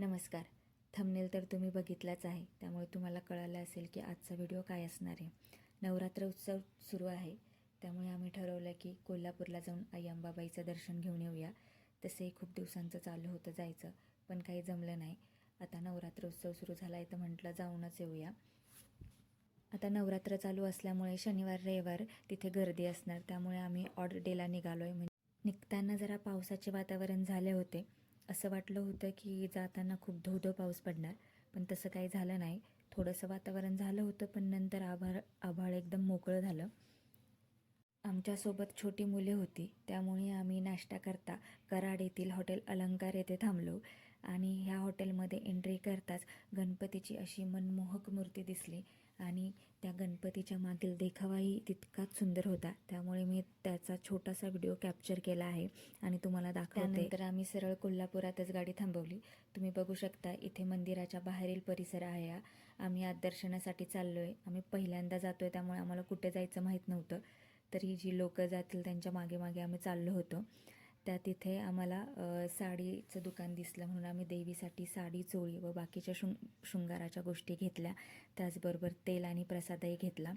नमस्कार. थंबनेल तर तुम्ही बघितलाच आहे. त्यामुळे तुम्हाला कळालं असेल की आजचा व्हिडिओ काय असणार आहे. नवरात्र उत्सव सुरू आहे. त्यामुळे आम्ही ठरवलं की कोल्हापूरला जाऊन आई अंबाबाईचं दर्शन घेऊन येऊया. तसेही खूप दिवसांचं चालू होतं जायचं पण काही जमलं नाही. आता नवरात्र उत्सव सुरू झाला आहे तर म्हटलं जाऊनच येऊया. आता नवरात्र चालू असल्यामुळे शनिवार रविवार तिथे गर्दी असणार. त्यामुळे आम्ही ऑर्डर डेला निघालो आहे म्हणजे निघताना जरा पावसाचे वातावरण झाले होते. असं वाटलं होतं की जाताना खूप धो धो पाऊस पडणार पण तसं काही झालं नाही. थोडंसं वातावरण झालं होतं पण नंतर आभाळ आभाळ एकदम मोकळं झालं. आमच्यासोबत छोटी मुले होती त्यामुळे आम्ही नाश्ता करता कराड येथील हॉटेल अलंकार येथे थांबलो. आणि ह्या हॉटेलमध्ये एंट्री करताच गणपतीची अशी मनमोहक मूर्ती दिसली. आणि त्या गणपतीच्या मागील देखावाही तितकाच सुंदर होता. त्यामुळे मी त्याचा छोटासा व्हिडिओ कॅप्चर केला आहे आणि तुम्हाला दाखवते. तर आम्ही सरळ कोल्हापुरातच गाडी थांबवली. तुम्ही बघू शकता इथे मंदिराच्या बाहेरील परिसर आहे हा. आम्ही आज दर्शनासाठी चाललो आहे आम्ही पहिल्यांदा जातो आहे त्यामुळे आम्हाला कुठे जायचं माहीत नव्हतं. तरी जी लोकं जातील त्यांच्या मागे मागे आम्ही चाललो होतो. त्या तिथे आम्हाला साडीचं दुकान दिसलं. म्हणून आम्ही देवीसाठी साडी चोळी व बाकीच्या शृंग शृंगाराच्या गोष्टी घेतल्या. त्याचबरोबर तेल आणि प्रसादही घेतला.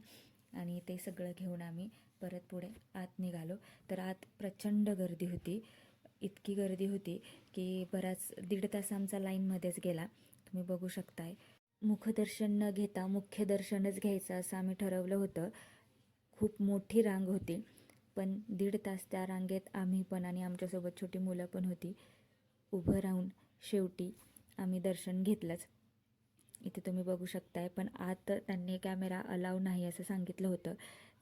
आणि ते सगळं घेऊन आम्ही परत पुढे आत निघालो. तर आत प्रचंड गर्दी होती. इतकी गर्दी होती की बराच दीड तास आमचा लाईनमध्येच गेला. तुम्ही बघू शकताय. मुखदर्शन न घेता मुख्य दर्शनच घ्यायचं असं आम्ही ठरवलं होतं. खूप मोठी रांग होती. पण दीड तास त्या रांगेत आम्ही पण आणि आमच्यासोबत छोटी मुलं पण होती. उभं राहून शेवटी आम्ही दर्शन घेतलंच. इथे तुम्ही बघू शकताय पण आत त्यांनी कॅमेरा अलाव नाही असं सांगितलं होतं.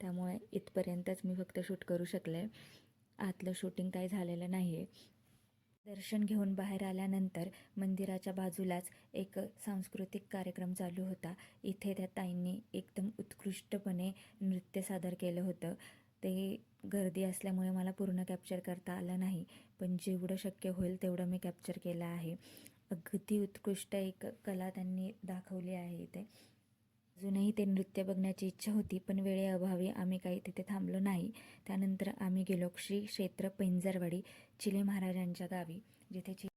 त्यामुळे इथपर्यंतच मी फक्त शूट करू शकले. आतलं शूटिंग काही झालेलं नाही आहे दर्शन घेऊन बाहेर आल्यानंतर मंदिराच्या बाजूलाच एक सांस्कृतिक कार्यक्रम चालू होता. इथे त्या ताईंनी एकदम उत्कृष्टपणे नृत्य सादर केलं होतं. ते गर्दी असल्यामुळे मला पूर्ण कॅप्चर करता आलं नाही. पण जेवढं शक्य होईल तेवढं मी कॅप्चर केलं आहे. अगदी उत्कृष्ट एक कला त्यांनी दाखवली आहे इथे. अजूनही ते नृत्य बघण्याची इच्छा होती पण वेळेअभावी आम्ही काही तिथे थांबलो नाही. त्यानंतर आम्ही गेलो श्री क्षेत्र पेंजरवाडी चिले महाराजांच्या गावी जिथे चि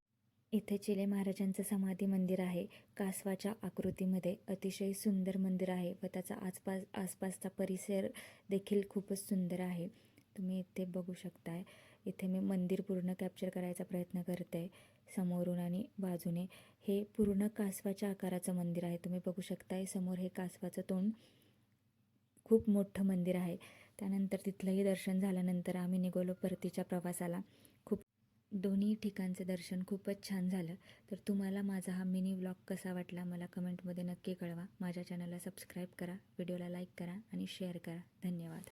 इथे चिले महाराजांचं समाधी मंदिर आहे. कासवाच्या आकृतीमध्ये अतिशय सुंदर मंदिर आहे व त्याचा आसपास आसपासचा परिसर देखील खूपच सुंदर आहे. तुम्ही इथे बघू शकताय. इथे मी मंदिर पूर्ण कॅप्चर करायचा प्रयत्न करते. समोरून आणि बाजूने. हे पूर्ण कासवाच्या आकाराचं मंदिर आहे. तुम्ही बघू शकताय समोर हे कासवाचं तोंड खूप मोठं मंदिर आहे. त्यानंतर तिथलंही दर्शन झाल्यानंतर आम्ही निघालो परतीच्या प्रवासाला. खूप दोन्ही ठिकाणचं दर्शन खूपच छान झालं. तर तुम्हाला माझा हा मिनी व्लॉग कसा वाटला मला कमेंटमध्ये नक्की कळवा. माझ्या चॅनलला सबस्क्राईब करा व्हिडिओला लाईक करा आणि शेअर करा. धन्यवाद.